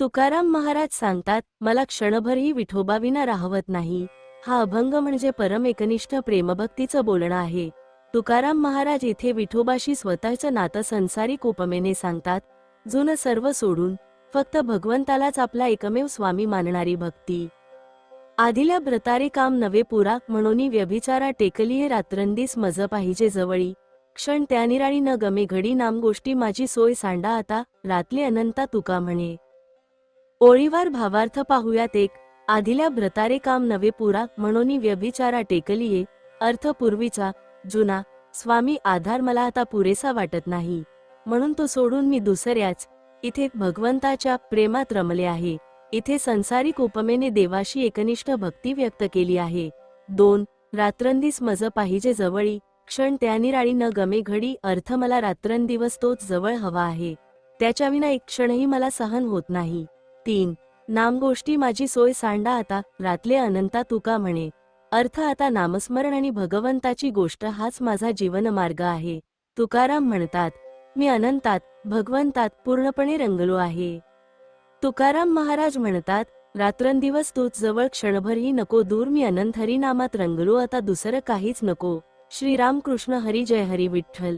तुकाराम महाराज सांगतात मला क्षणभरही विठोबाविना राहवत नाही. हा अभंग म्हणजे परम एकनिष्ठ प्रेमभक्तीचं बोलणं आहे. तुकाराम महाराज इथे विठोबाशी स्वतःचं नातं संसारिक उपमेने सांगतात. जुनं सर्व सोडून फक्त भगवंतालाच आपला एकमेव स्वामी मानणारी भक्ती. आधीला ब्रतारे काम नवे पुरा म्हणून व्यभिचारा टेकलीये रात्रंदीस मज पाहिजे जवळी. क्षण त्या निराळी न गमे घडी नाम गोष्टी माझी सोय सांडा आता रातले अनंता तुका म्हणे. ओळीवार भावार्थ पाहूयात एक आदिल्या भ्रतारे काम नवे पुरा म्हणून व्यभिचारा टेकलीये अर्थ पूर्वीचा जुना स्वामी आधार मला आता पुरेसा वाटत नाही. म्हणून तो सोडून मी दुसऱ्याच इथे भगवंताच्या प्रेमात रमले आहे. इथे संसारिक उपमेने देवाशी एकनिष्ठ भक्ती व्यक्त केली आहे. दोन रात्रंदिस मज पाहिजे जवळी क्षण त्या निराळी न गमे घडी अर्थ मला रात्रंदिवस तोच जवळ हवा आहे. त्याच्याविना एक क्षणही मला सहन होत नाही. तीन. नाम गोष्टी माझी सोय सांडा आता रातले अनंता तुका म्हणे. अर्थ आता नामस्मरण आणि भगवंताची गोष्ट हाच माझा जीवनमार्ग आहे. तुकाराम म्हणतात मी अनंतात भगवंतात पूर्णपणे रंगलो आहे. तुकाराम महाराज म्हणतात रात्रंदिवस तूच जवळ क्षणभरही नको दूर मी अनंत हरी नामात रंगलो आता दुसरं काहीच नको. श्रीरामकृष्ण हरी जय हरी विठ्ठल.